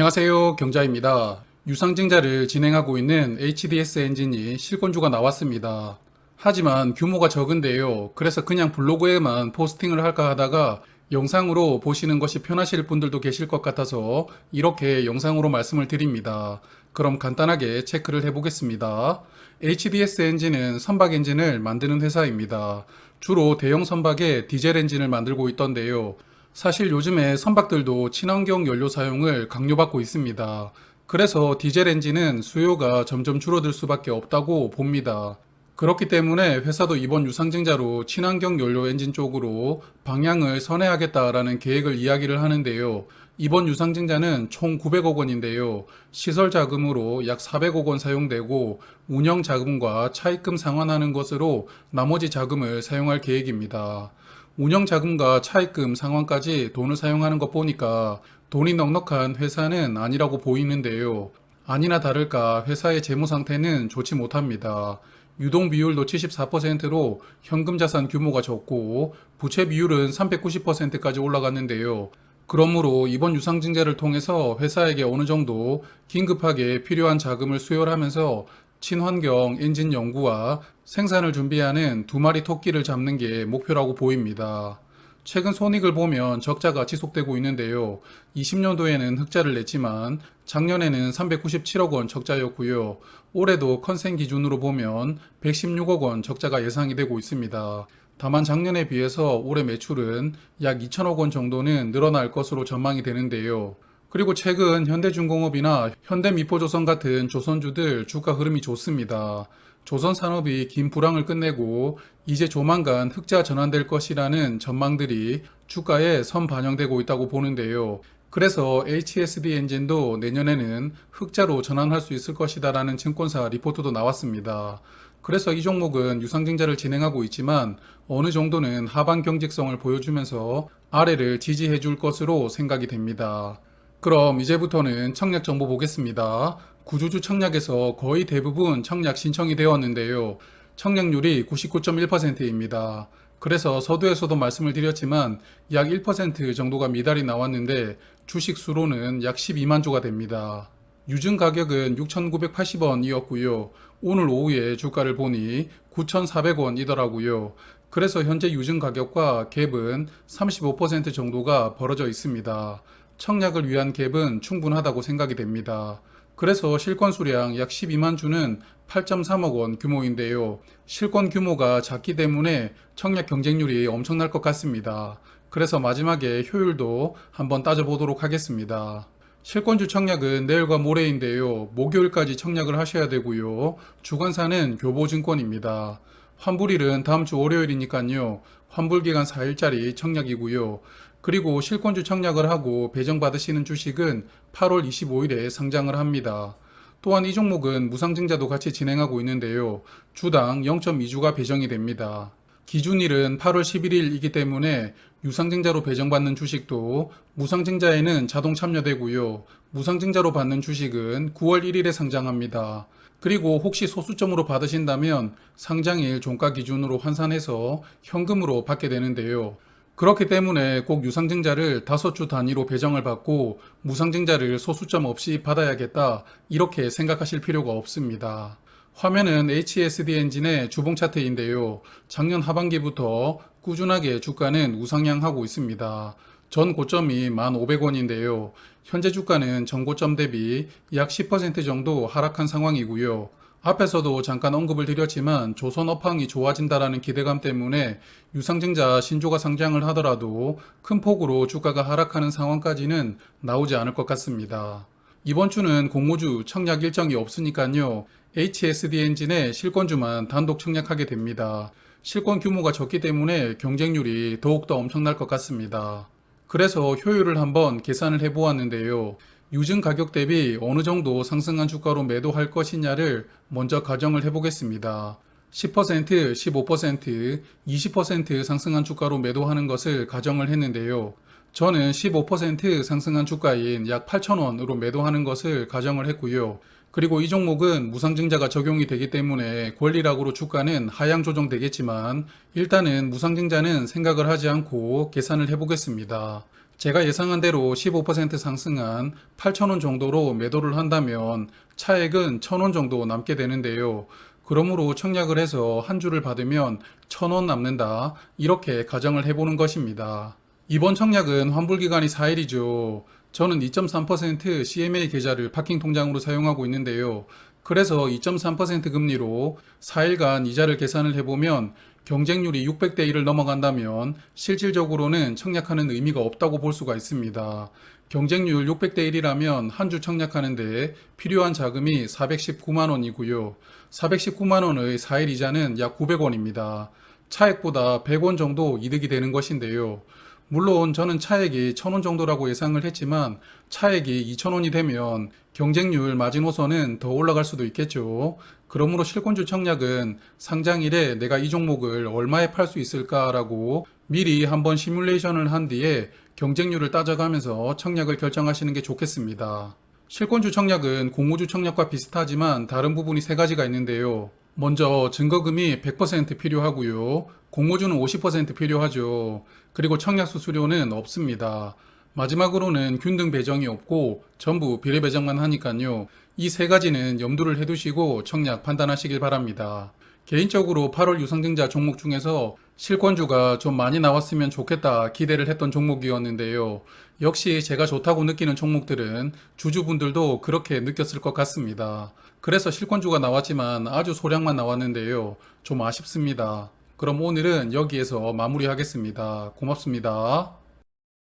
안녕하세요. 경자입니다. 유상증자를 진행하고 있는 HDS 엔진이 실권주가 나왔습니다. 하지만 규모가 적은데요. 그래서 그냥 블로그에만 포스팅을 할까 하다가 영상으로 보시는 것이 편하실 분들도 계실 것 같아서 이렇게 영상으로 말씀을 드립니다. 그럼 간단하게 체크를 해보겠습니다. HDS 엔진은 선박 엔진을 만드는 회사입니다. 주로 대형 선박에 디젤 엔진을 만들고 있던데요. 사실 요즘에 선박들도 친환경 연료 사용을 강요받고 있습니다. 그래서 디젤 엔진은 수요가 점점 줄어들 수밖에 없다고 봅니다. 그렇기 때문에 회사도 이번 유상증자로 친환경 연료 엔진 쪽으로 방향을 선회하겠다라는 계획을 이야기를 하는데요. 이번 유상증자는 총 900억 원인데요. 시설 자금으로 약 400억 원 사용되고 운영 자금과 차입금 상환하는 것으로 나머지 자금을 사용할 계획입니다. 운영 자금과 차입금 상환까지 돈을 사용하는 것 보니까 돈이 넉넉한 회사는 아니라고 보이는데요. 아니나 다를까 회사의 재무 상태는 좋지 못합니다. 유동 비율도 74%로 현금 자산 규모가 적고 부채 비율은 390%까지 올라갔는데요. 그러므로 이번 유상증자를 통해서 회사에게 어느 정도 긴급하게 필요한 자금을 수혈하면서 친환경 엔진 연구와 생산을 준비하는 두 마리 토끼를 잡는 게 목표라고 보입니다. 최근 손익을 보면 적자가 지속되고 있는데요. 20년도에는 흑자를 냈지만 작년에는 397억 원 적자였고요. 올해도 컨센 기준으로 보면 116억 원 적자가 예상이 되고 있습니다. 다만 작년에 비해서 올해 매출은 약 2천억 원 정도는 늘어날 것으로 전망이 되는데요. 그리고 최근 현대중공업이나 현대미포조선 같은 조선주들 주가 흐름이 좋습니다. 조선 산업이 긴 불황을 끝내고 이제 조만간 흑자 전환될 것이라는 전망들이 주가에 선 반영되고 있다고 보는데요. 그래서 HSD 엔진도 내년에는 흑자로 전환할 수 있을 것이다라는 증권사 리포트도 나왔습니다. 그래서 이 종목은 유상증자를 진행하고 있지만 어느 정도는 하반 경직성을 보여주면서 아래를 지지해 줄 것으로 생각이 됩니다. 그럼 이제부터는 청약 정보 보겠습니다. 구주주 청약에서 거의 대부분 청약 신청이 되었는데요. 청약률이 99.1%입니다. 그래서 서두에서도 말씀을 드렸지만 약 1% 정도가 미달이 나왔는데 주식 수로는 약 12만 주가 됩니다. 유증 가격은 6,980원이었고요. 오늘 오후에 주가를 보니 9,400원이더라고요. 그래서 현재 유증 가격과 갭은 35% 정도가 벌어져 있습니다. 청약을 위한 갭은 충분하다고 생각이 됩니다. 그래서 실권 수량 약 12만 주는 8.3억 원 규모인데요. 실권 규모가 작기 때문에 청약 경쟁률이 엄청날 것 같습니다. 그래서 마지막에 효율도 한번 따져보도록 하겠습니다. 실권주 청약은 내일과 모레인데요. 목요일까지 청약을 하셔야 되고요. 주관사는 교보증권입니다. 환불일은 다음 주 월요일이니까요. 환불 기간 4일짜리 청약이고요. 그리고 실권주 청약을 하고 배정받으시는 주식은 8월 25일에 상장을 합니다. 또한 이 종목은 무상증자도 같이 진행하고 있는데요. 주당 0.2주가 배정이 됩니다. 기준일은 8월 11일이기 때문에 유상증자로 배정받는 주식도 무상증자에는 자동 참여되고요. 무상증자로 받는 주식은 9월 1일에 상장합니다. 그리고 혹시 소수점으로 받으신다면 상장일 종가 기준으로 환산해서 현금으로 받게 되는데요. 그렇기 때문에 꼭 유상증자를 다섯 주 단위로 배정을 받고 무상증자를 소수점 없이 받아야겠다 이렇게 생각하실 필요가 없습니다. 화면은 HSD 엔진의 주봉 차트인데요. 작년 하반기부터 꾸준하게 주가는 우상향하고 있습니다. 전 고점이 1,500원인데요. 현재 주가는 전 고점 대비 약 10% 정도 하락한 상황이고요. 앞에서도 잠깐 언급을 드렸지만 조선 업황이 좋아진다라는 기대감 때문에 유상증자 신조가 상장을 하더라도 큰 폭으로 주가가 하락하는 상황까지는 나오지 않을 것 같습니다. 이번 주는 공모주 청약 일정이 없으니까요. HSD 엔진의 실권주만 단독 청약하게 됩니다. 실권 규모가 적기 때문에 경쟁률이 더욱더 엄청날 것 같습니다. 그래서 효율을 한번 계산을 해보았는데요. 유증 가격 대비 어느 정도 상승한 주가로 매도할 것이냐를 먼저 가정을 해보겠습니다. 10%, 15%, 20% 상승한 주가로 매도하는 것을 가정을 했는데요. 저는 15% 상승한 주가인 약 8,000원으로 매도하는 것을 가정을 했고요. 그리고 이 종목은 무상증자가 적용이 되기 때문에 권리락으로 주가는 하향 조정되겠지만 일단은 무상증자는 생각을 하지 않고 계산을 해보겠습니다. 제가 예상한 대로 15% 상승한 8,000원 정도로 매도를 한다면 차액은 1,000원 정도 남게 되는데요. 그러므로 청약을 해서 한 주를 받으면 1,000원 남는다. 이렇게 가정을 해보는 것입니다. 이번 청약은 환불기간이 4일이죠. 저는 2.3% CMA 계좌를 파킹 통장으로 사용하고 있는데요. 그래서 2.3% 금리로 4일간 이자를 계산을 해보면 경쟁률이 600대 1을 넘어간다면 실질적으로는 청약하는 의미가 없다고 볼 수가 있습니다. 경쟁률 600대 1이라면 한 주 청약하는데 필요한 자금이 419만 원이고요. 419만 원의 4일 이자는 약 900원입니다. 차액보다 100원 정도 이득이 되는 것인데요. 물론 저는 차액이 1000원 정도라고 예상을 했지만 차액이 2000원이 되면 경쟁률 마지노선은 더 올라갈 수도 있겠죠. 그러므로 실권주 청약은 상장일에 내가 이 종목을 얼마에 팔 수 있을까라고 미리 한번 시뮬레이션을 한 뒤에 경쟁률을 따져가면서 청약을 결정하시는 게 좋겠습니다. 실권주 청약은 공모주 청약과 비슷하지만 다른 부분이 세 가지가 있는데요. 먼저 증거금이 100% 필요하고요. 공모주는 50% 필요하죠. 그리고 청약 수수료는 없습니다. 마지막으로는 균등 배정이 없고 전부 비례 배정만 하니까요. 이 세 가지는 염두를 해두시고 청약 판단하시길 바랍니다. 개인적으로 8월 유상증자 종목 중에서 실권주가 좀 많이 나왔으면 좋겠다 기대를 했던 종목이었는데요. 역시 제가 좋다고 느끼는 종목들은 주주분들도 그렇게 느꼈을 것 같습니다. 그래서 실권주가 나왔지만 아주 소량만 나왔는데요. 좀 아쉽습니다. 그럼 오늘은 여기에서 마무리하겠습니다. 고맙습니다.